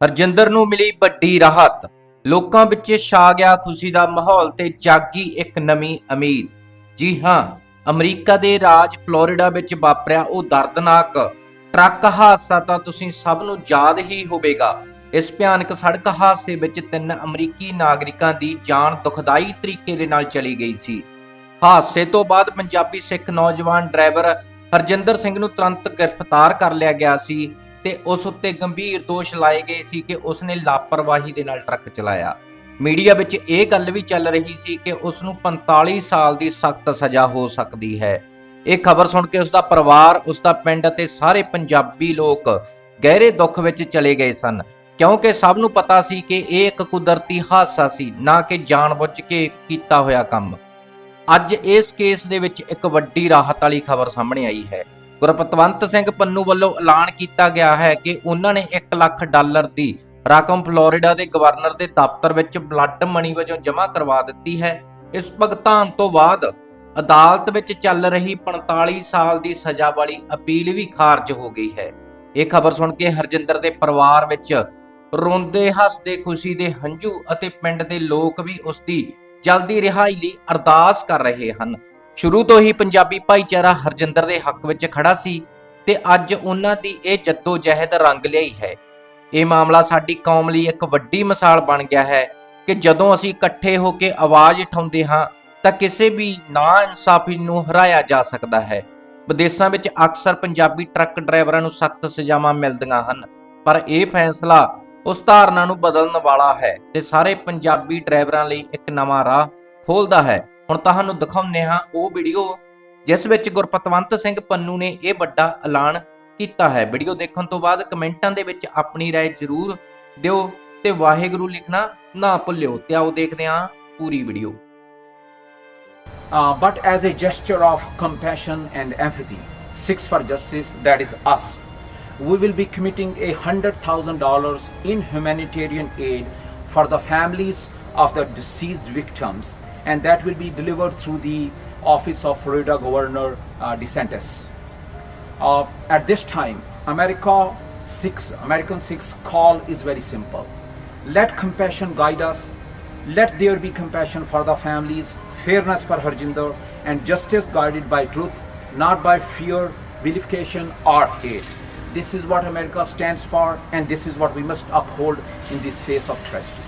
ਹਰਜਿੰਦਰ ਨੂੰ ਮਿਲੀ ਵੱਡੀ ਰਾਹਤ। ਲੋਕਾਂ ਵਿੱਚ ਛਾ ਗਿਆ ਖੁਸ਼ੀ ਦਾ ਮਾਹੌਲ ਤੇ ਜਾਗੀ ਇੱਕ ਨਵੀਂ ਉਮੀਦ। ਜੀ ਹਾਂ, ਅਮਰੀਕਾ ਦੇ ਰਾਜ ਫਲੋਰੀਡਾ ਵਿੱਚ ਵਾਪਰਿਆ ਉਹ ਦਰਦਨਾਕ ਟਰੱਕ ਹਾਦਸਾ ਤਾਂ ਤੁਸੀਂ ਸਭ ਨੂੰ ਯਾਦ ਹੀ ਹੋਵੇਗਾ। ਇਸ ਭਿਆਨਕ ਸੜਕ ਹਾਦਸੇ ਵਿੱਚ ਤਿੰਨ ਅਮਰੀਕੀ ਨਾਗਰਿਕਾਂ ਦੀ ਜਾਨ ਦੁਖਦਾਈ ਤਰੀਕੇ ਦੇ ਨਾਲ ਚਲੀ ਗਈ ਸੀ। ਹਾਦਸੇ ਤੋਂ ਬਾਅਦ ਪੰਜਾਬੀ ਸਿੱਖ ਨੌਜਵਾਨ ਡਰਾਈਵਰ ਹਰਜਿੰਦਰ ਸਿੰਘ ਨੂੰ ਤੁਰੰਤ ਗ੍ਰਿਫਤਾਰ ਕਰ ਲਿਆ ਗਿਆ ਸੀ। ਤੇ ਉਸ ਉੱਤੇ ਗੰਭੀਰ ਦੋਸ਼ ਲਾਏ ਗਏ ਸੀ ਕਿ ਉਸਨੇ ਲਾਪਰਵਾਹੀ ਦੇ ਨਾਲ ਟਰੱਕ ਚਲਾਇਆ। ਮੀਡੀਆ ਵਿੱਚ ਇਹ ਗੱਲ ਵੀ ਚੱਲ ਰਹੀ ਸੀ ਕਿ ਉਸ ਨੂੰ 45 ਸਾਲ ਦੀ ਸਖਤ ਸਜ਼ਾ ਹੋ ਸਕਦੀ ਹੈ। ਇਹ ਖਬਰ ਸੁਣ ਕੇ ਉਸ ਦਾ ਪਰਿਵਾਰ ਉਸ ਦਾ ਪਿੰਡ ਅਤੇ ਸਾਰੇ ਪੰਜਾਬੀ ਲੋਕ ਗਹਿਰੇ ਦੁੱਖ ਵਿੱਚ ਚਲੇ ਗਏ ਸਨ, ਕਿਉਂਕਿ ਸਭ ਨੂੰ ਪਤਾ ਸੀ ਕਿ ਇਹ ਇੱਕ ਕੁਦਰਤੀ ਹਾਦਸਾ ਸੀ, ਨਾ ਕਿ ਜਾਣਬੁੱਝ ਕੇ ਕੀਤਾ ਹੋਇਆ ਕੰਮ। ਅੱਜ ਇਸ ਕੇਸ ਦੇ ਵਿੱਚ ਇੱਕ ਵੱਡੀ ਰਾਹਤ ਵਾਲੀ ਖਬਰ ਸਾਹਮਣੇ ਆਈ ਹੈ। ਗੁਰਪਤਵੰਤ ਸਿੰਘ ਪੰਨੂ ਵੱਲੋਂ ਐਲਾਨ ਕੀਤਾ ਗਿਆ ਹੈ ਕਿ ਉਹਨਾਂ ਨੇ 1 ਲੱਖ ਡਾਲਰ ਦੀ ਰਕਮ ਫਲੋਰੀਡਾ ਦੇ ਗਵਰਨਰ ਦੇ ਦਫ਼ਤਰ ਵਿੱਚ ਬਲੱਡ ਮਨੀ ਵਜੋਂ ਜਮ੍ਹਾਂ ਕਰਵਾ ਦਿੱਤੀ ਹੈ। ਇਸ ਭੁਗਤਾਨ ਤੋਂ ਬਾਅਦ ਅਦਾਲਤ ਵਿੱਚ ਚੱਲ ਰਹੀ 45 ਸਾਲ ਦੀ ਸਜ਼ਾ ਵਾਲੀ ਅਪੀਲ ਵੀ ਖਾਰਜ ਹੋ ਗਈ ਹੈ। ਇਹ ਖਬਰ ਸੁਣ ਕੇ ਹਰਜਿੰਦਰ ਦੇ ਪਰਿਵਾਰ ਵਿੱਚ ਰੋਂਦੇ, ਹੱਸਦੇ, ਖੁਸ਼ੀ ਦੇ ਹੰਝੂ ਅਤੇ ਪਿੰਡ ਦੇ ਲੋਕ ਵੀ ਉਸ ਦੀ ਜਲਦੀ ਰਿਹਾਈ ਲਈ ਅਰਦਾਸ ਕਰ ਰਹੇ ਹਨ। ਸ਼ੁਰੂ ਤੋਂ ਹੀ ਪੰਜਾਬੀ ਭਾਈਚਾਰਾ ਹਰਜਿੰਦਰ ਦੇ ਹੱਕ ਵਿੱਚ ਖੜਾ ਸੀ ਤੇ ਅੱਜ ਉਹਨਾਂ ਦੀ ਇਹ ਜੱਦੋ ਜਹਿਦ ਰੰਗ ਲਿਆਈ ਹੈ। ਇਹ ਮਾਮਲਾ ਸਾਡੀ ਕੌਮ ਲਈ ਇੱਕ ਵੱਡੀ ਮਿਸਾਲ ਬਣ ਗਿਆ ਹੈ ਕਿ ਜਦੋਂ ਅਸੀਂ ਇਕੱਠੇ ਹੋ ਕੇ ਆਵਾਜ਼ ਉਠਾਉਂਦੇ ਹਾਂ, ਤਾਂ ਕਿਸੇ ਵੀ ਨਾ ਇਨਸਾਫੀ ਨੂੰ ਹਰਾਇਆ ਜਾ ਸਕਦਾ ਹੈ। ਵਿਦੇਸ਼ਾਂ ਵਿੱਚ ਅਕਸਰ ਪੰਜਾਬੀ ਟਰੱਕ ਡਰਾਈਵਰਾਂ ਨੂੰ ਸਖਤ ਸਜ਼ਾਵਾਂ ਮਿਲਦੀਆਂ ਹਨ, ਪਰ ਇਹ ਫੈਸਲਾ ਉਸ ਧਾਰਨਾ ਨੂੰ ਬਦਲਣ ਵਾਲਾ ਹੈ ਤੇ ਸਾਰੇ ਪੰਜਾਬੀ ਡਰਾਈਵਰਾਂ ਲਈ ਇੱਕ ਨਵਾਂ ਰਾਹ ਖੋਲਦਾ ਹੈ। ਹੁਣ ਤੁਹਾਨੂੰ ਦਿਖਾਉਂਦੇ ਹਾਂ ਉਹ ਵੀਡੀਓ ਜਿਸ ਵਿੱਚ ਗੁਰਪਤਵੰਤ ਸਿੰਘ ਪੰਨੂ ਨੇ ਇਹ ਵੱਡਾ ਐਲਾਨ ਕੀਤਾ ਹੈ ਵੀਡੀਓ ਦੇਖਣ ਤੋਂ ਬਾਅਦ ਕਮੈਂਟਾਂ ਦੇ ਵਿੱਚ ਆਪਣੀ رائے ਜ਼ਰੂਰ ਦਿਓ ਤੇ ਵਾਹਿਗੁਰੂ ਲਿਖਣਾ ਨਾ ਭੁੱਲਿਓ ਤੇ ਆਓ ਦੇਖਦੇ ਹਾਂ ਪੂਰੀ video uh, but as a gesture of compassion and empathy. Six for Justice, that is us. We will be committing a hundred thousand dollars in humanitarian aid for the families of the deceased victims, and that will be delivered through the office of Florida Governor uh, DeSantis. Uh, at this time, America six American six call is very simple. Let compassion guide us. Let there be compassion for the families, fairness for Harjinder, and justice guided by truth, not by fear, vilification, or hate. This is what America stands for, and this is what we must uphold in this face of tragedy.